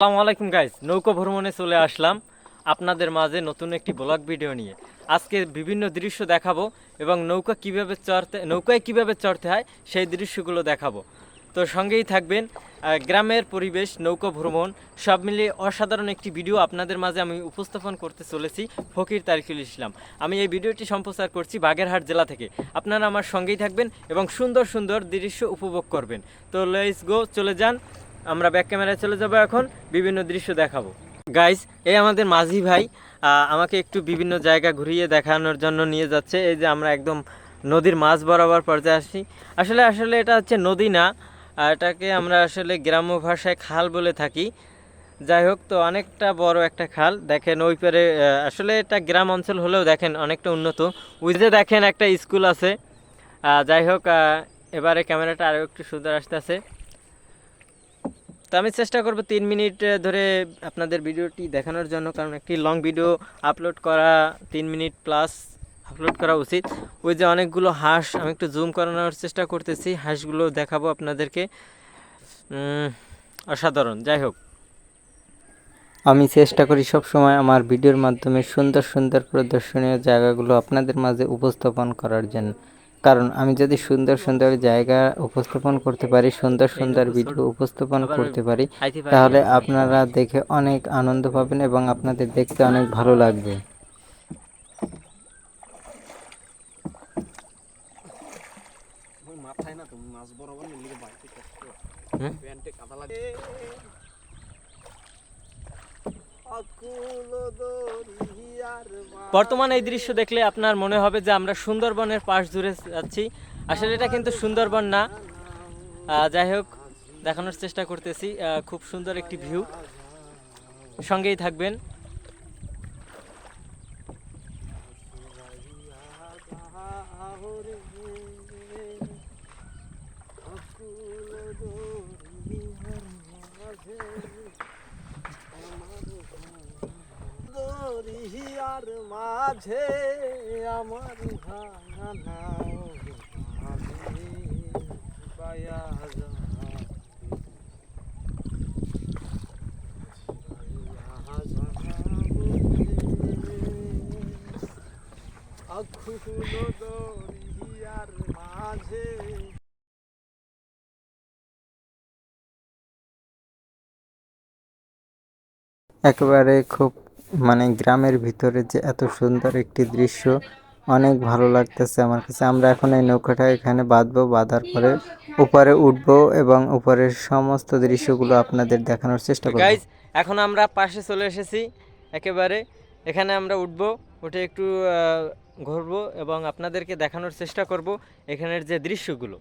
আসসালামু আলাইকুম গাইজ নৌকা ভ্রমণে চলে আসলাম আপনাদের মাঝে নতুন একটি ব্লগ ভিডিও নিয়ে। আজকে বিভিন্ন দৃশ্য দেখাবো এবং নৌকা কীভাবে চড়তে, নৌকায় কীভাবে চড়তে হয় সেই দৃশ্যগুলো দেখাবো। তো সঙ্গেই থাকবেন গ্রামের পরিবেশ, নৌকা ভ্রমণ, সব মিলিয়ে অসাধারণ একটি ভিডিও আপনাদের মাঝে আমি উপস্থাপন করতে চলেছি ফকির তারিকুল ইসলাম। আমি এই ভিডিওটি সম্প্রচার করছি বাগেরহাট জেলা থেকে। আপনারা আমার সঙ্গেই থাকবেন এবং সুন্দর সুন্দর দৃশ্য উপভোগ করবেন। তো লেটস গো চলে যান। আমরা ব্যাক ক্যামেরায় চলে যাব এখন, বিভিন্ন দৃশ্য দেখাবো। গাইস এই আমাদের মাঝি ভাই আমাকে একটু বিভিন্ন জায়গা ঘুরিয়ে দেখানোর জন্য নিয়ে যাচ্ছে। এই যে আমরা একদম নদীর মাঝ বরাবর পর্যায়ে আসি আসলে আসলে এটা হচ্ছে নদী না এটাকে আমরা আসলে গ্রাম্য ভাষায় খাল বলে থাকি। যাই হোক, তো অনেকটা বড় একটা খাল। দেখেন ওই পারে আসলে এটা গ্রাম অঞ্চল হলেও দেখেন অনেকটা উন্নত। ওই যে দেখেন একটা স্কুল আছে। যাই হোক এবারে ক্যামেরাটা আরও একটু সুন্দর আসতেছে। তো আমি চেষ্টা করব তিন মিনিট ধরে আপনাদের ভিডিওটি দেখানোর জন্য, কারণ একটি লং ভিডিও আপলোড করা, তিন মিনিট প্লাস আপলোড করা উচিত। ওই যে অনেকগুলো হাঁস, আমি একটু জুম করানোর চেষ্টা করতেছি, হাঁসগুলো দেখাবো আপনাদেরকে। অসাধারণ, যাই হোক। আমি চেষ্টা করি সব সময় আমার ভিডিওর মাধ্যমে সুন্দর সুন্দর প্রদর্শনীয় জায়গাগুলো আপনাদের মাঝে উপস্থাপন করার জন্য। কারণ আমি যদি সুন্দর সুন্দর জায়গা উপস্থাপন করতে পারি সুন্দর সুন্দর ভিডিও উপস্থাপন করতে পারি তাহলে আপনারা দেখে অনেক আনন্দ পাবেন এবং আপনাদের দেখতে অনেক ভালো লাগবে। মাথায় না তুমি মাছ বরাবর নিলে বাইতে কষ্ট। প্যান্টে কাদা লাগে বর্তমানে এই দৃশ্য দেখলে আপনার মনে হবে যে আমরা সুন্দরবনের পাশ জুড়ে যাচ্ছি। আসলে এটা কিন্তু সুন্দরবন না। যাই হোক, দেখানোর চেষ্টা করতেছি। খুব সুন্দর একটি ভিউ। সঙ্গেই থাকবেন। দরিয়ার মাঝে আমার ভাঙা নাও। পায়া মাঝে একেবারে খুব মানে গ্রামের ভিতরে যে এত সুন্দর একটি দৃশ্য, অনেক ভালো লাগতেছে আমার কাছে। আমরা এখন এই নৌকাটা এখানে বাঁধবো, বাঁধার পরে উপরে উঠবো এবং উপরের সমস্ত দৃশ্যগুলো আপনাদের দেখানোর চেষ্টা করব। গাইজ এখন আমরা পাশে চলে এসেছি, একেবারে। এখানে আমরা উঠবো, উঠে একটু ঘুরবো এবং আপনাদেরকে দেখানোর চেষ্টা করব এখানের যে দৃশ্যগুলো।